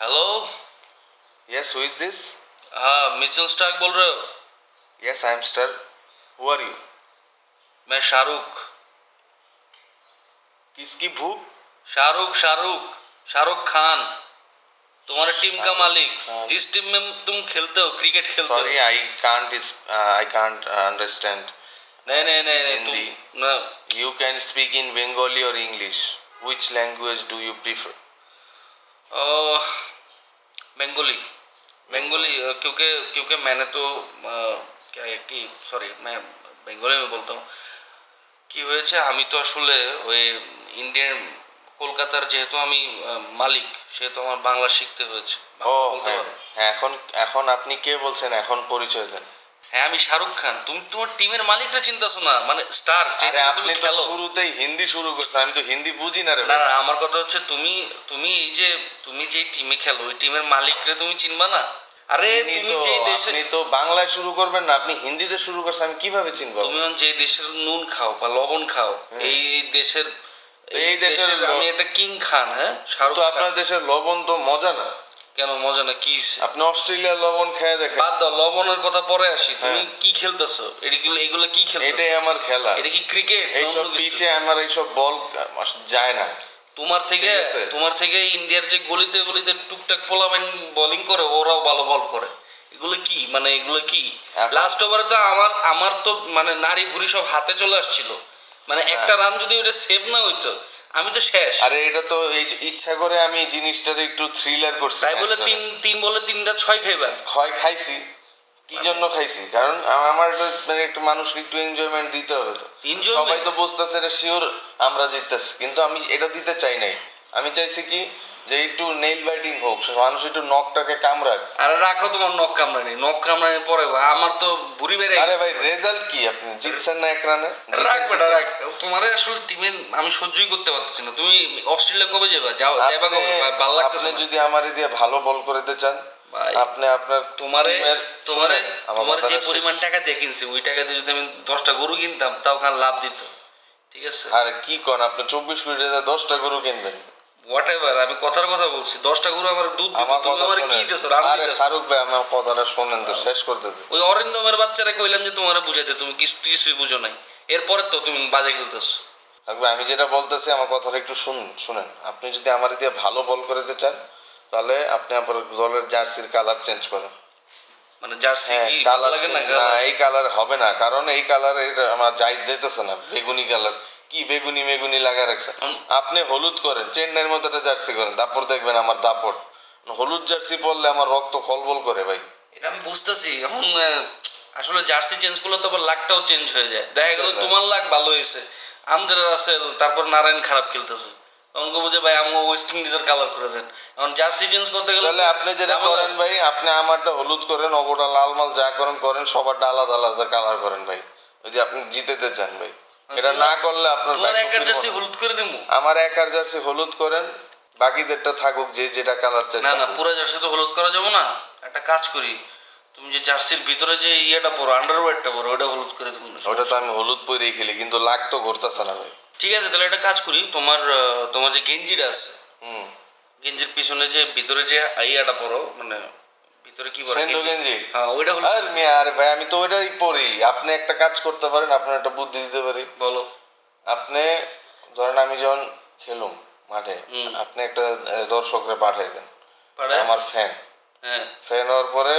Hello yes who is this हाँ Mitchell Starc बोल रहे हो? Yes I am Starc who are you मैं शाहरुख। किसकी भूख शाहरुख शाहरुख शाहरुख खान। तुम्हारे टीम का मालिक। जिस टीम में तुम खेलते हो क्रिकेट खेलते हो। Sorry I can't I can't understand नहीं नहीं नहीं Hindi you can speak in Bengali और English which language do you prefer Bengali Bengali अ, क्योंकि क्योंकि मैंने तो अ, क्या है कि সরি मैं বেঙ্গলি में बोलता हूँ কি হয়েছে আমি তো আসলে ওই ইন্ডিয়ান কলকাতার যেহেতু আমি আহ, মালিক সেহেতু আমার বাংলা শিখতে হয়েছে ও বাংলা বলতে হ্যাঁ পারো। হ্যাঁ, এখন এখন আপনি কে বলছেন এখন পরিচয় দেন হ্যাঁ আমি শাহরুখ খান। তুমি তোমার টিমের মালিকরা চিন্তাছো না? মানে স্টার যেটা তুমি খেলো। শুরুতেই হিন্দি শুরু করছেন আমি তো হিন্দি বুঝি না রে না না আমার কথা হচ্ছে তুমি তুমি এই যে তুমি যে টিমে খেলো ওই টিমের মালিকরে তুমি চিনবা না? আরে তুমি যে দেশে আপনি তো বাংলায় শুরু করবেন না আপনি হিন্দিতে শুরু করছেন আমি কীভাবে চিনবো? তুমি যে দেশের নুন খাও বা লবণ খাও এই এই দেশের এই দেশের আমি একটা কিং খান হ্যাঁ? তো আপনার দেশের লবণ তো মজা না? কেন মজা না কি আপনি অস্ট্রেলিয়ার লবণ খেয়ে দেখেন। বাদ দাও লবণের কথা পরে আসি। তুমি হ্যাঁ। কি খেলতেছো? এগুলো এগুলো কি খেলতেছো? এটাই আমার খেলা। এটা কি ক্রিকেট এইসব পিচে আমার এইসব বল যায় না। তোমার থেকে তোমার থেকে ইন্ডিয়ার যে গলিতে গলিতে টুকটাক পোলাবেন বোলিং করে ওরাও ভালো বল করে। এগুলো কি? মানে এগুলো কি? লাস্ট ওভারে তো আমার আমার তো মানে নারী ভুড়ি সব হাতে চলে আসছিল। মানে একটা রান যদি ওটা সেভ না হইতো আমি তো শেষ। আরে এটা তো এই ইচ্ছা করে আমি জিনিসটা একটু থ্রিলার করছি তাই বলে তিন তিন বলে তিনটা ছয় খাইবা ছয় খাইছি। কি জন্য খাইছি? কারণ আমার একটা মানে একটু মানুষকে একটু এনজয়মেন্ট দিতে হবে তো? সবাই তো বুঝতেছে এটা শিওর আমরা জিততেছি। কিন্তু আমি এটা দিতে চাই নাই। আমি চাইছি কি যে একটু নেইল বাইটিং হোক মানুষ একটু নখটাকে কামড়াক। আরে রাখো তোমার নখ কামড়ানি। নখ কামড়ানি পরে আমার তো বুড়ি বেড়ে আরে ভাই রেজাল্ট কি? আপনি জিতছেন না এক রানে রাখ বেটা রাখ। তোমার আসলে টিমে আমি সহ্যই করতে পারতেছি না। তুমি অস্ট্রেলিয়া কবে যাবা? যাও যাবা কবে? ভালো লাগতেছে আপনি যদি আমারে দিয়ে ভালো বল করতে চান আপনি আপনার তোমারে তোমারে তোমার যে পরিমাণ টাকা দিয়ে কিনছি ওই টাকা দিয়ে যদি আমি দশটা গরু কিনতাম তাও কার লাভ দিত? ঠিক আছে? আর কি কন আপনি চব্বিশ কোটি টাকা দশটা গরু কিনবেন। হোয়াট এভার আমি কথার কথা বলছি দশটা গরু আমার দুধ দিত আমার তুমি আমার কি দিতেছো রান আরে শাহরুখ ভাই আমার কথাটা শোনেন তো শেষ করতে দিন। ওই অরিন্দমের বাচ্চারা কইলাম যে তোমার বুঝাইতে তুমি কিছু কিছুই বুঝো নাই। এরপরে তো তুমি বাজে খেলতেছো। ভাই, আমি যেটা বলতেছি আমার কথাটা একটু শুনুন শুনেন। আপনি যদি আমার দিয়ে ভালো বল করতে চান তাহলে আপনি আপনার দলের জার্সির কালার চেঞ্জ করেন। মানে জার্সি হ্যাঁ কালার লাগে না না এই কালার হবে না কারণ এই কালার আমার যাই যেতেছে না বেগুনি কালার। কি বেগুনি মেগুনি লাগা রাখছে আপনি হলুদ করেন চেন্নাইয়ের মতো একটা জার্সি করেন তারপর দেখবেন আমার দাপট। হলুদ জার্সি পরলে আমার রক্ত কলবল করে ভাই। এটা আমি বুঝতেছি এখন আসলে জার্সি চেঞ্জ করলে তো আবার লাকটাও চেঞ্জ হয়ে যায়। দেখা গেল তোমার লাক ভালো হয়েছে আন্দ্রে রাসেল তারপর নারায়ণ খারাপ খেলতেছে। কবো যে ভাই আমাকে ওয়েস্ট ইন্ডিজের কালার করে দেন। এখন জার্সি চেঞ্জ করতে গেলে তাহলে আপনি যেটা করেন ভাই আপনি আমারটা হলুদ করেন অগোটা লাল মাল যা করেন করেন সবারটা আলাদা আলাদা কালার করেন ভাই। যদি আপনি জিতেতে চান ভাই। এটা না করলে আপনার তোমার একার জার্সি হলুদ করে দিবো আমার একার জার্সি হলুদ করেন বাকিদেরটা থাকুক যে যেটা কালার চাই না না পুরো জার্সি তো হলুদ করা যাব না। একটা কাজ করি তুমি যে জার্সির ভিতরে যে ইয়েটা পরো আন্ডারওয়্যারটা পরো ওটা হলুদ করে দেবো ওটা তো আমি হলুদ পরেই খেলি কিন্তু লাগ তো ঘুরতেছে না ভাই। ঠিক আছে তাহলে একটা কাজ করি তোমার তোমার যে গেঞ্জিটা আছে হুম। গেঞ্জির পিছনে যে ভিতরে যে ইয়াটা পরো মানে ভিতরে কি বলে? সেন্ডো গেঞ্জি। হ্যাঁ ওইটা হলো। আর মিয়া আরে ভাই আমি তো ওইটাই পরি আপনি একটা কাজ করতে পারেন আপনার একটা বুদ্ধি দিতে পারি। বলো। আপনি ধরেন আমি যখন খেলুম মাঠে আপনি একটা দর্শকরা পাঠাইবেন। আমার ফ্যান ফ্যান হওয়ার পরে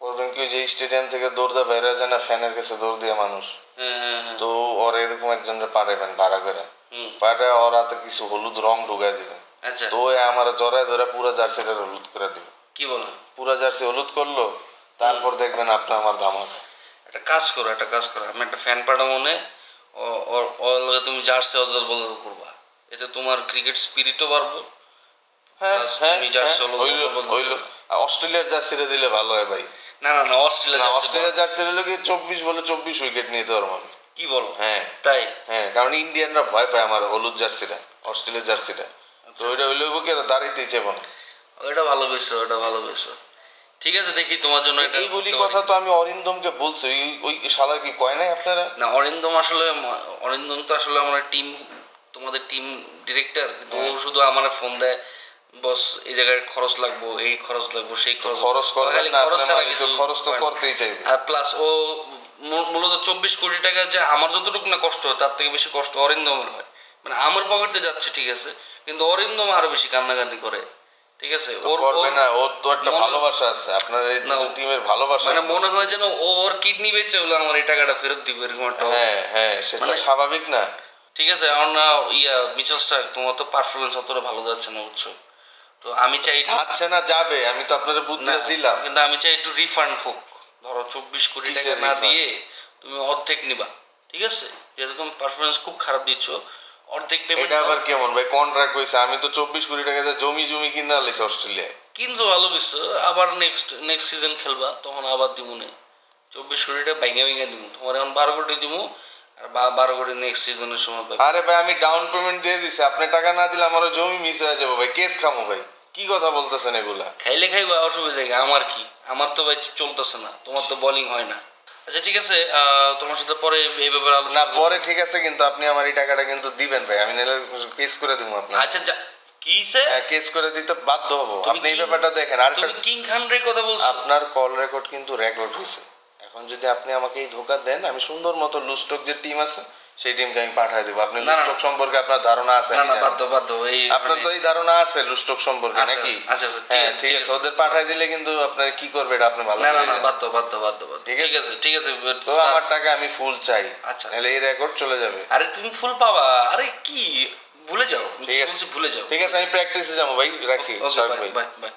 করবেন কি যে স্টেডিয়াম থেকে দৌড় দেওয়া বাইরে যায় না ফ্যানের কাছে দৌড় দিয়ে মানুষ। হ্যাঁ হ্যাঁ তো ওর এরকম একজনের পাঠাবেন ভাড়া করে। পাঠায় ওর হাতে কিছু হলুদ রং ঢুকাই দিবেন আচ্ছা। তো আমার জড়ায় ধরে পুরো জার্সিটা হলুদ করে দিবে। কি বলো পুরা জার্সি হলুদ করল তারপর দেখবেন আপনি আমার ধামাকা একটা কাজ করো একটা কাজ করো। আমি একটা ফ্যান পাঠাবো মনে ওর তুমি জার্সি অদল বদল করবা। এতে তোমার ক্রিকেট স্পিরিটও বাড়বো হ্যাঁ হ্যাঁ হ্যাঁ, অস্ট্রেলিয়ার জার্সিটা দিলে ভালো হয় ভাই। না না না অস্ট্রেলিয়া অস্ট্রেলিয়ার জার্সি হলো কি চব্বিশ বলে চব্বিশ উইকেট দেওয়ার মানে কি বলো? হ্যাঁ। তাই? হ্যাঁ কারণ ইন্ডিয়ানরা ভয় পায় আমার হলুদ জার্সিটা অস্ট্রেলিয়ার জার্সিটা। তো ওইটা হইল কি আর দাঁড়িয়েই চেপো না। ওইটা ভালো ওটা ভালো বেশো ঠিক আছে দেখি তোমার জন্য এটা করতে পারি। কথা তো আমি অরিন্দমকে বলছি ওই শালা কি কয় নাই আপনারা? না অরিন্দম আসলে অরিন্দম তো আসলে আমার টিম তোমাদের টিম ডিরেক্টর কিন্তু ও শুধু আমার ফোন দেয় বস এই জায়গায় খরচ লাগবো এই খরচ লাগবো সেই খরচ খরচ খরচ ছাড়া কিছু তো খরচ তো করতেই চাইবে। আর প্লাস ও মূলত চব্বিশ কোটি টাকা যে আমার যতটুকু না কষ্ট হয় তার থেকে বেশি কষ্ট অরিন্দমের হয়। মানে আমার পকেটে যাচ্ছে ঠিক আছে কিন্তু অরিন্দম আরও বেশি কান্নাকান্দি করে। ঠিক আছে? ওর করবে না ওর তো একটা ভালোবাসা আছে। আপনার এই টিমের ভালোবাসা। মানে মনে হয় যেন ওর কিডনি বেচে হলো আমার এই টাকাটা ফেরত দিবে এরকম একটা হ্যাঁ হ্যাঁ সেটা মানে- স্বাভাবিক না। ঠিক আছে আমার না ইয়া মিচেল স্টার্ক তোমার তো পারফরমেন্স অতটা ভালো যাচ্ছে না বুঝছ? তো আমি চাই যাচ্ছে না যাবে। আমি তো আপনার বুদ্ধি দিলাম। কিন্তু আমি চাই একটু রিফান্ড হোক। ধরো চব্বিশ কোটি টাকা না দিয়ে তুমি অর্ধেক নিবা। ঠিক আছে? যেহেতু তুমি পারফরমেন্স খুব খারাপ দিচ্ছ অর্ধেক পেমেন্ট এটা আবার কেমন ভাই? কন্ট্রাক্ট হয়েছে আমি তো চব্বিশ কোটি টাকা জমি জমি কিনে আলিস অস্ট্রেলিয়ায়। কিন্তু ভালো কিছু। আবার নেক্সট নেক্সট সিজন খেলবা তখন আবার দিমু নে। চব্বিশ কোটি টাকা ভেঙে ভেঙে দিমু। তোমার এখন বারো কোটি দিমু আর বারো কোটি নেক্সট সিজনের সময় পাবে আরে ভাই আমি ডাউন পেমেন্ট দিয়ে দিছি। আপনি টাকা না দিলে আমার জমি মিস হয়ে যাব ভাই। কেস খামো ভাই। কি কথা বলতেছেন এগুলা? খাইলে খাইবা অসুবিধা কি? আমার কি? আমার তো ভাই চলতেছে না। তোমার তো বোলিং হয় না। আচ্ছা ঠিক আছে তোমার সাথে পরে এই ব্যাপারে না আলোচনা। পরে ঠিক আছে কিন্তু আপনি আমার এই টাকাটা কিন্তু দিবেন ভাই। আমি নাহলে কেস করে দিবো আপনার আচ্ছা কিসে কেস করে দিতে বাধ্য হব। আপনি এই ব্যাপারটা দেখেন আর তুমি কিং খানের কথা বলছো? আপনার কল রেকর্ড কিন্তু রেকর্ড হয়েছে। এখন যদি আপনি আমাকে এই ধোকা দেন আমি সুন্দর মতো লুস্টক যে টিম আছে সেই টিমকে আমি পাঠিয়ে দেবো। আপনি। লুস্টক সম্পর্কে আপনার ধারণা আছে? না না বাধ্য বাধ্য এই আপনার তো মানে- এই ধারণা আছে লুস্টক সম্পর্কে নাকি? আচ্ছা, আচ্ছা, ঠিক হ্যাঁ আছে। ওদের পাঠাই দিলে কিন্তু আপনার কি করবে এটা আপনি ভালো না না না বাধ্য বাধ্য বাধ্য ঠিক আছে? ঠিক আছে তো আমার টাকা আমি ফুল চাই। আচ্ছা। নাহলে এই রেকর্ড চলে যাবে। আরে তুমি ফুল পাবা। আরে কি? ভুলে যাও। ঠিক আছে। ভুলে যাও। ঠিক আছে আমি প্র্যাকটিসে যাব ভাই রাখি বাই বাই